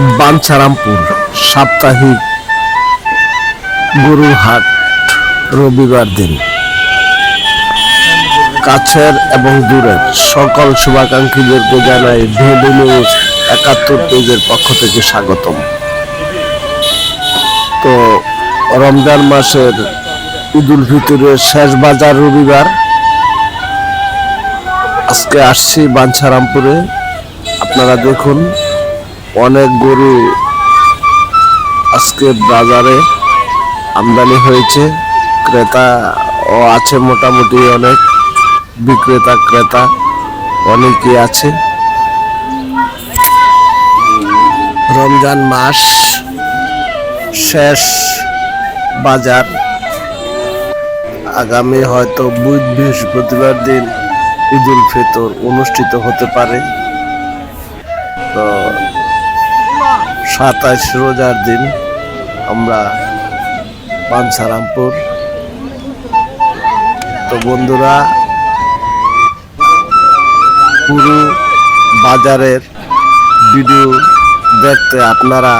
বাঞ্ছারামপুর, সাপ্তাহিক গরুর হাট রবিবার দিন। কাছের এবং দূরের সকল শুভাকাঙ্ক্ষীদেরকে জানাই ভেডি একাত্তর পেজের পক্ষ থেকে স্বাগতম। তো রমজান মাসের ঈদ উল ফিতরের শেষ বাজার রবিবার। আজকে আসছি বাঞ্ছারামপুরে। আপনারা দেখুন অনেক গরু আজকে বাজারে আমদানি হয়েছে। ক্রেতা ও আছে মোটামুটি অনেক। বিক্রেতা, ক্রেতা অনেকেই আছে। রমজান মাস শেষ বাজার। আগামী হয়তো বুধ বৃহস্পতিবার দিন ঈদ উল ফিতর অনুষ্ঠিত হতে পারে। তো সাতাশ রোজার দিন আমরা পানসারামপুর। তো বন্ধুরা পুরো বাজারের ভিডিও দেখতে আপনারা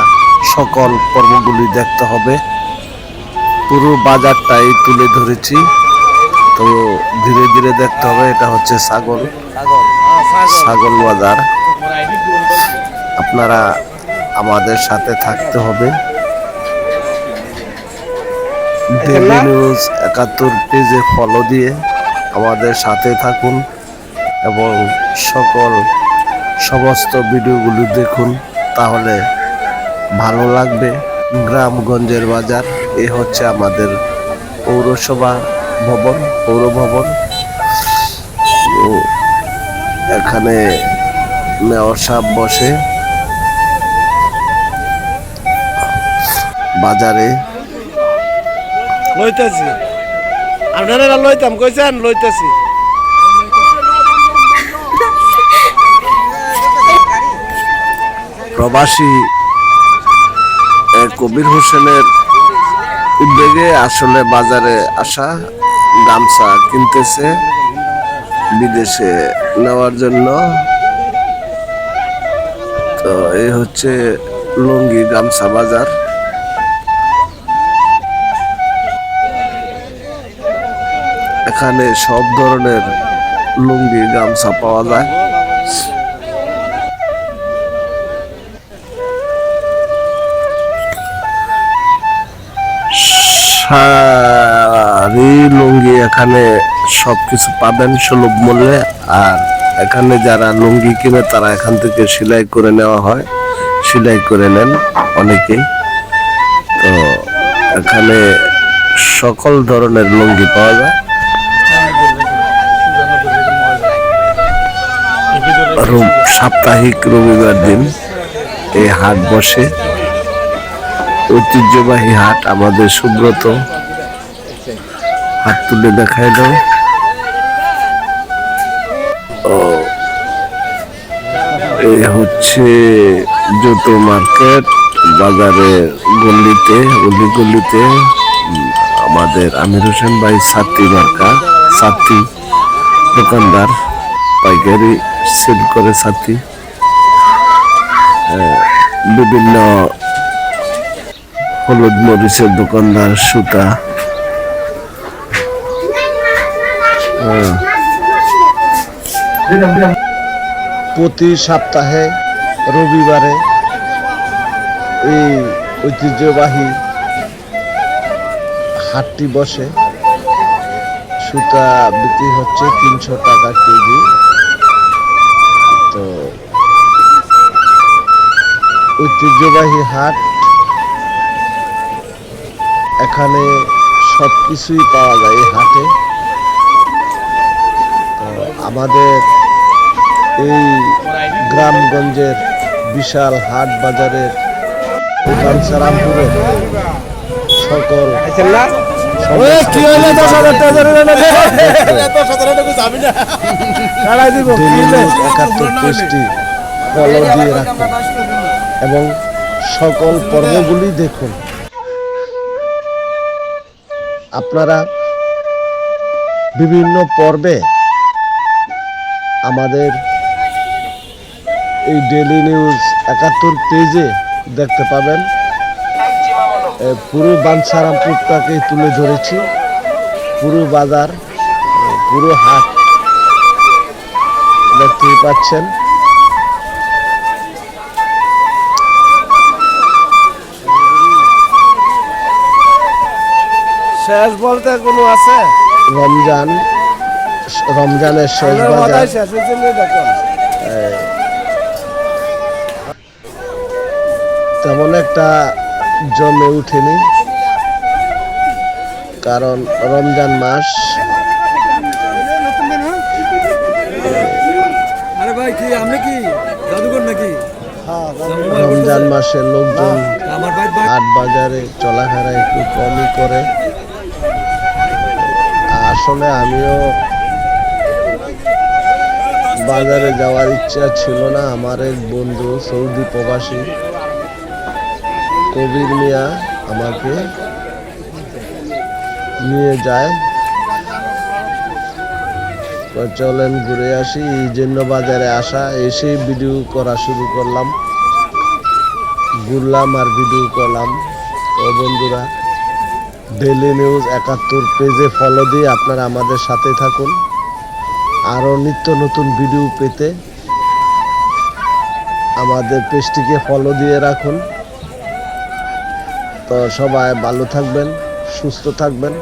সকল পর্বগুলি দেখতে হবে। পুরো বাজারটাই তুলে ধরেছি। তো ধীরে ধীরে দেখতে হবে এটা হচ্ছে ছাগল। ছাগল। বাজার। আপনারা আমাদের সাথে থাকতে হবে। ডেলি নিউজ একাত্তর পেজে ফলো দিয়ে আমাদের সাথে থাকুন এবং সকল সমস্ত ভিডিওগুলি দেখুন তাহলে ভালো লাগবে। গ্রামগঞ্জের বাজার এ হচ্ছে আমাদের পৌরসভা ভবন পৌর ভবন। এখানে মেয়র সাহেব বসে বাজারে। লইতেছি। আপনারা লইতাম কইছেন? লইতেছি। প্রবাসী কবির হোসেনের উদ্যোগে আসলে বাজারে আসা গামছা কিনতেছে বিদেশে নেওয়ার জন্য। তো এই হচ্ছে লুঙ্গি গামছা বাজার। এখানে সব ধরনের লুঙ্গি গামছা পাওয়া যায়। শাড়ি, লুঙ্গি এখানে সবকিছু পাবেন সুলভ মূল্যে। আর এখানে যারা লুঙ্গি কিনে, তারা এখান থেকে সেলাই করে নেওয়া হয়। সেলাই করে নেন অনেকেই। তো এখানে সকল ধরনের লুঙ্গি পাওয়া যায়। সাপ্তাহিক রবিবার দিন এই হাট বসে। ঐতিহ্যবাহী হাট আমাদের সুব্রত। হাত তুলে দেখায় ও এই হচ্ছে জুতো মার্কেট বাজারে গল্লিতে গলি গল্লিতে আমাদের আমির হোসেন ভাই সাত্তি মার্কা সাত্তি দোকানদার। পাইকারি সেল করে সাথী। বিভিন্ন হলুদ মরিচের দোকানদার, সুতা। প্রতি সপ্তাহে রবিবারে এই ঐতিহ্যবাহী হাটটি বসে। সুতা বিক্রি হচ্ছে তিনশো টাকা কেজি। তো ঐতিহ্যবাহী হাট, এখানে সব কিছুই পাওয়া যায় এই হাটে। আমাদের এই গ্রামগঞ্জের বিশাল হাট বাজারের সকল একাত্তর পেজটি ফলো দিয়ে রাখুন। এবং সকল পর্বগুলি দেখুন। আপনারা বিভিন্ন পর্বে আমাদের এই ডেলি নিউজ একাত্তর পেজে দেখতে পাবেন। পুরো বাঞ্ছারামপুরটাকে তুলে ধরেছি। পুরো বাজার পুরো হাট দেখতেই পাচ্ছেন। শেষ বলতে কোনো আছে? রমজান রমজানের শেষ বাজার। তেমন একটা জমে উঠেনি। কারণ রমজান মাস। নাকি? রমজান মাসে লোকজন ভাই। হাট বাজারে চলাফেরা একটু কমই করে। আসলে আমিও বাজারে যাওয়ার ইচ্ছা ছিল না। আমার এক বন্ধু সৌদি প্রবাসী। কবির মিয়া আমাকে নিয়ে যায়। চলেন ঘুরে আসি, এই জন্য বাজারে আসা এসে ভিডিও করা শুরু করলাম। ঘুরলাম আর ভিডিও করলাম। তো বন্ধুরা ডেলি নিউজ একাত্তর পেজে ফলো দিয়ে আপনারা আমাদের সাথে থাকুন। আরও নিত্য নতুন ভিডিও পেতে আমাদের পেজটিকে ফলো দিয়ে রাখুন। তো সবাই ভালো থাকবেন সুস্থ থাকবেন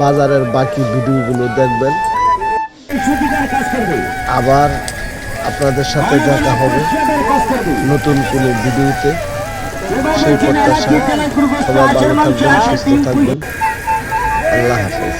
বাজারের বাকি ভিডিওগুলো দেখবেন। আবার আপনাদের সাথে দেখা হবে নতুন কোনো ভিডিওতে। সেই প্রত্যাশা সবাই ভালো থাকবেন সুস্থ থাকবেন। আল্লাহ হাফেজ।